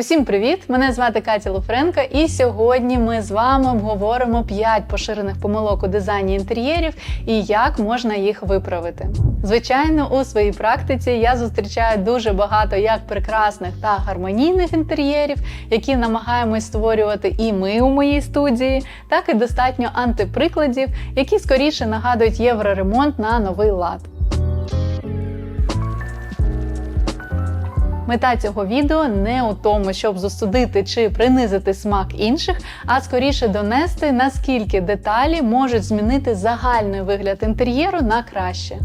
Усім привіт! Мене звати Катя Луфренко, і сьогодні ми з вами обговоримо 5 поширених помилок у дизайні інтер'єрів і як можна їх виправити. Звичайно, у своїй практиці я зустрічаю дуже багато як прекрасних та гармонійних інтер'єрів, які намагаємось створювати і ми у моїй студії, так і достатньо антиприкладів, які скоріше нагадують євроремонт на новий лад. Мета цього відео не у тому, щоб засудити чи принизити смак інших, а скоріше донести, наскільки деталі можуть змінити загальний вигляд інтер'єру на краще.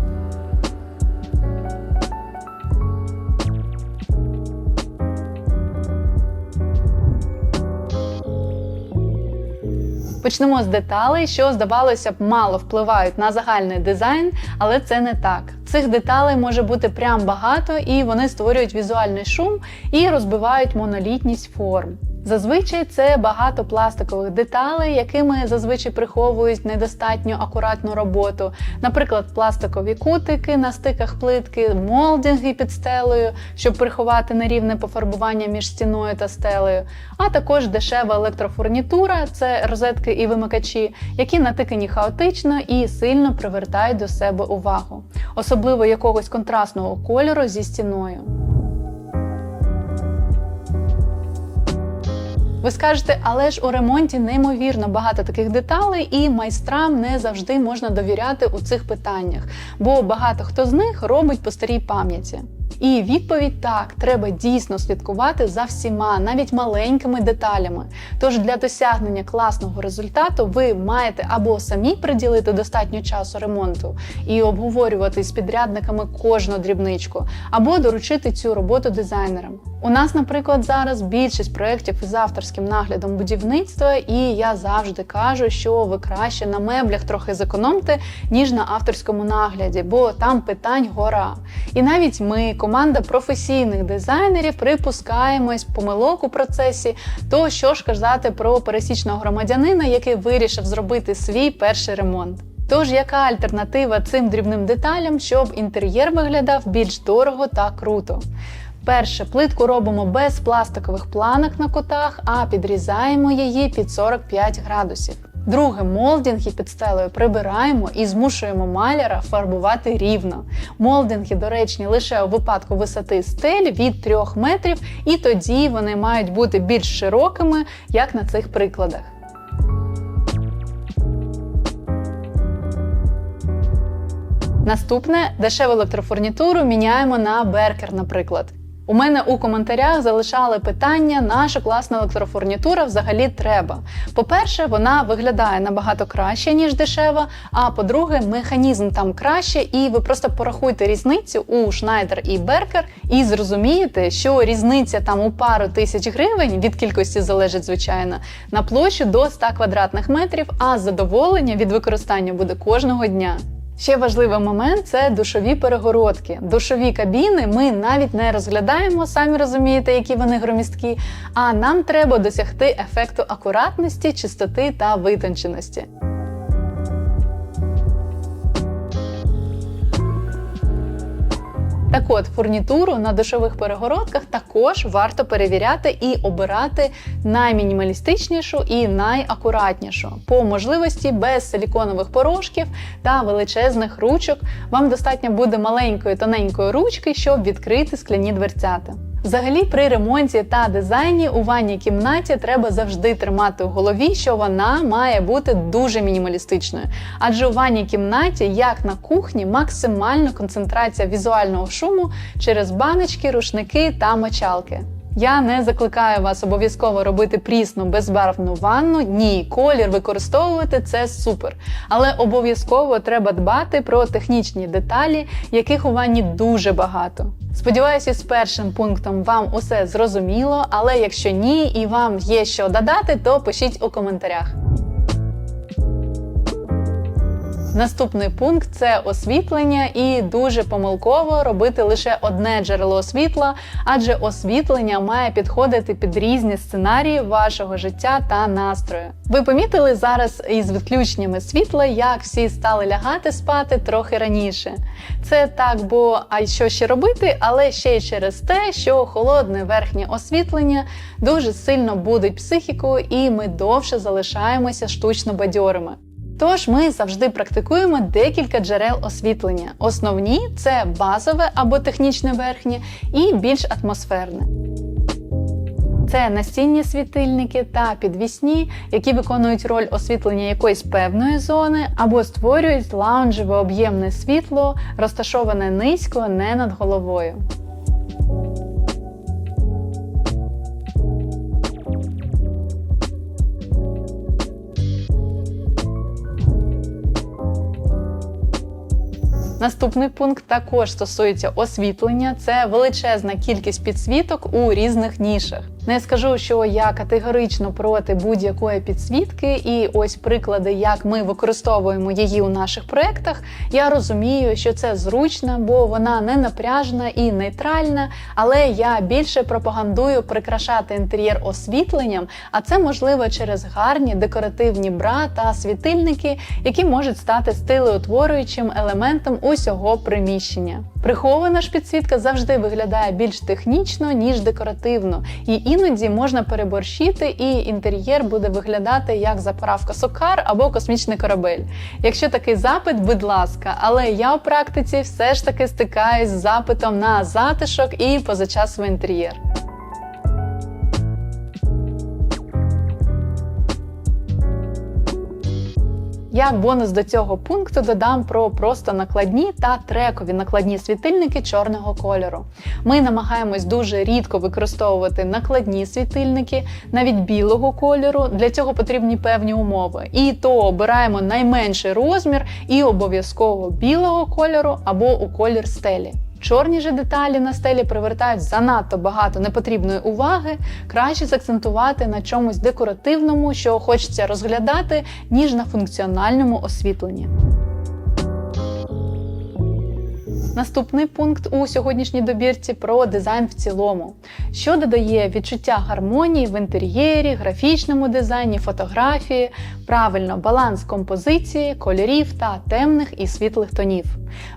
Почнемо з деталей, що здавалося б мало впливають на загальний дизайн, але це не так. Цих деталей може бути прям багато, і вони створюють візуальний шум і розбивають монолітність форм. Зазвичай це багато пластикових деталей, якими зазвичай приховують недостатньо акуратну роботу. Наприклад, пластикові кутики на стиках плитки, молдинги під стелею, щоб приховати нерівне пофарбування між стіною та стелею, а також дешева електрофурнітура це розетки і вимикачі, які натикані хаотично і сильно привертають до себе увагу, особливо якогось контрастного кольору зі стіною. Ви скажете, але ж у ремонті неймовірно багато таких деталей, і майстрам не завжди можна довіряти у цих питаннях, бо багато хто з них робить по старій пам'яті. І відповідь так, треба дійсно слідкувати за всіма, навіть маленькими деталями. Тож для досягнення класного результату ви маєте або самі приділити достатньо часу ремонту і обговорювати з підрядниками кожну дрібничку, або доручити цю роботу дизайнерам. У нас, наприклад, зараз більшість проєктів із авторським наглядом будівництва, і я завжди кажу, що ви краще на меблях трохи зекономте, ніж на авторському нагляді, бо там питань гора. І навіть ми, команда професійних дизайнерів, припускаємось помилок у процесі, то що ж казати про пересічного громадянина, який вирішив зробити свій перший ремонт. Тож, яка альтернатива цим дрібним деталям, щоб інтер'єр виглядав більш дорого та круто? Перше, плитку робимо без пластикових планок на кутах, а підрізаємо її під 45 градусів. Друге, молдинги під стелею прибираємо і змушуємо маляра фарбувати рівно. Молдинги доречні лише у випадку висоти стель від 3 метрів, і тоді вони мають бути більш широкими, як на цих прикладах. Наступне дешеву електрофурнітуру міняємо на беркер, наприклад. У мене у коментарях залишали питання, наша класна електрофурнітура взагалі треба. По-перше, вона виглядає набагато краще, ніж дешева. А по-друге, механізм там краще, і ви просто порахуйте різницю у Schneider і Беркер, і зрозумієте, що різниця там у пару тисяч гривень від кількості залежить, звичайно, на площу до 100 квадратних метрів, а задоволення від використання буде кожного дня. Ще важливий момент це душові перегородки. Душові кабіни ми навіть не розглядаємо, самі розумієте, які вони громісткі. А нам треба досягти ефекту акуратності, чистоти та витонченості. Так от, фурнітуру на душових перегородках також варто перевіряти і обирати наймінімалістичнішу і найакуратнішу. По можливості без силіконових порошків та величезних ручок. Вам достатньо буде маленької тоненької ручки, щоб відкрити скляні дверцята. Взагалі, при ремонті та дизайні у ванній кімнаті треба завжди тримати у голові, що вона має бути дуже мінімалістичною. Адже у ванній кімнаті, як на кухні, максимальна концентрація візуального шуму через баночки, рушники та мочалки. Я не закликаю вас обов'язково робити прісну безбарвну ванну. Ні, колір використовувати це супер. Але обов'язково треба дбати про технічні деталі, яких у ванні дуже багато. Сподіваюся, з першим пунктом вам усе зрозуміло, але якщо ні і вам є що додати, то пишіть у коментарях. Наступний пункт це освітлення, і дуже помилково робити лише одне джерело світла, адже освітлення має підходити під різні сценарії вашого життя та настрою. Ви помітили зараз із відключеннями світла, як всі стали лягати спати трохи раніше. Це так, бо а що ще робити, але ще й через те, що холодне верхнє освітлення дуже сильно будить психіку, і ми довше залишаємося штучно бадьорими. Тож ми завжди практикуємо декілька джерел освітлення. Основні це базове або технічне верхнє, і більш атмосферне. Це настінні світильники та підвісні, які виконують роль освітлення якоїсь певної зони, або створюють лаунжеве об'ємне світло, розташоване низько не над головою. Наступний пункт також стосується освітлення. Це величезна кількість підсвіток у різних нішах. Не скажу, що я категорично проти будь-якої підсвітки, і ось приклади, як ми використовуємо її у наших проєктах. Я розумію, що це зручно, бо вона не напряжна і нейтральна, але я більше пропагандую прикрашати інтер'єр освітленням, а це можливо через гарні декоративні бра та світильники, які можуть стати стилеутворюючим елементом усього приміщення. Прихована ж підсвітка завжди виглядає більш технічно, ніж декоративно, і іноді можна переборщити, і інтер'єр буде виглядати як заправка сокар або космічний корабель. Якщо такий запит, будь ласка, але я у практиці все ж таки стикаюсь з запитом на затишок і позачасовий інтер'єр. Як бонус до цього пункту додам про просто накладні та трекові накладні світильники чорного кольору. Ми намагаємось дуже рідко використовувати накладні світильники, навіть білого кольору. Для цього потрібні певні умови. І то обираємо найменший розмір і обов'язково білого кольору або у колір стелі. Чорні же деталі на стелі привертають занадто багато непотрібної уваги, краще закцентувати на чомусь декоративному, що хочеться розглядати, ніж на функціональному освітленні. Наступний пункт у сьогоднішній добірці про дизайн в цілому, що додає відчуття гармонії в інтер'єрі, графічному дизайні, фотографії, правильно баланс композиції, кольорів та темних і світлих тонів.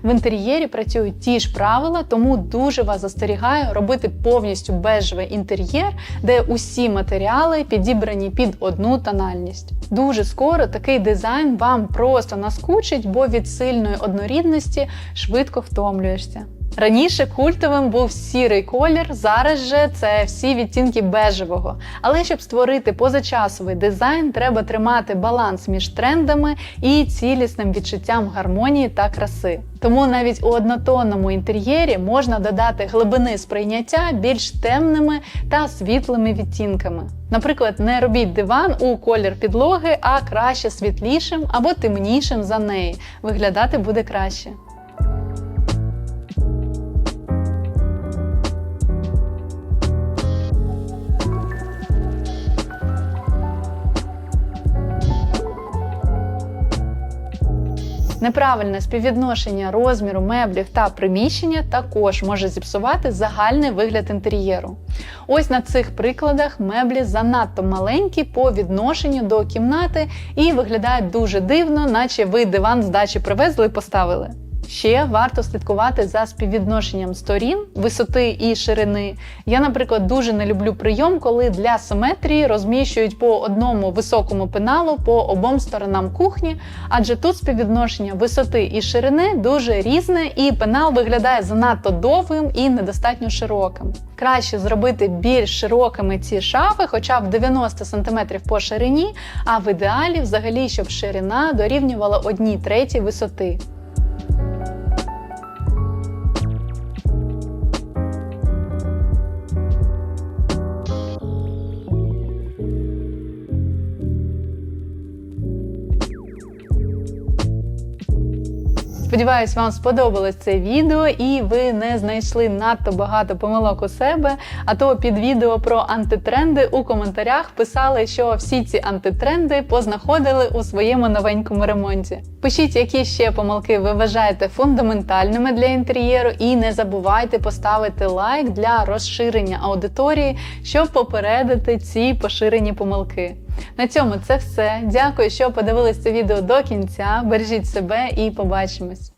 В інтер'єрі працюють ті ж правила, тому дуже вас застерігаю робити повністю бежевий інтер'єр, де усі матеріали підібрані під одну тональність. Дуже скоро такий дизайн вам просто наскучить, бо від сильної однорідності швидко втомлюєшся. Раніше культовим був сірий колір, зараз же це всі відтінки бежевого. Але щоб створити позачасовий дизайн, треба тримати баланс між трендами і цілісним відчуттям гармонії та краси. Тому навіть у однотонному інтер'єрі можна додати глибини сприйняття більш темними та світлими відтінками. Наприклад, не робіть диван у колір підлоги, а краще світлішим або темнішим за неї. Виглядати буде краще. Неправильне співвідношення розміру меблів та приміщення також може зіпсувати загальний вигляд інтер'єру. Ось на цих прикладах меблі занадто маленькі по відношенню до кімнати і виглядають дуже дивно, наче ви диван з дачі привезли і поставили. Ще варто слідкувати за співвідношенням сторін, висоти і ширини. Я, наприклад, дуже не люблю прийом, коли для симетрії розміщують по одному високому пеналу по обом сторонам кухні, адже тут співвідношення висоти і ширини дуже різне, і пенал виглядає занадто довгим і недостатньо широким. Краще зробити більш широкими ці шафи, хоча б 90 см по ширині, а в ідеалі взагалі, щоб ширина дорівнювала одній третій висоти. Сподіваюсь, вам сподобалось це відео і ви не знайшли надто багато помилок у себе. А то під відео про антитренди у коментарях писали, що всі ці антитренди познаходили у своєму новенькому ремонті. Пишіть, які ще помилки ви вважаєте фундаментальними для інтер'єру, і не забувайте поставити лайк для розширення аудиторії, щоб попередити ці поширені помилки. На цьому це все. Дякую, що подивились це відео до кінця. Бережіть себе і побачимось!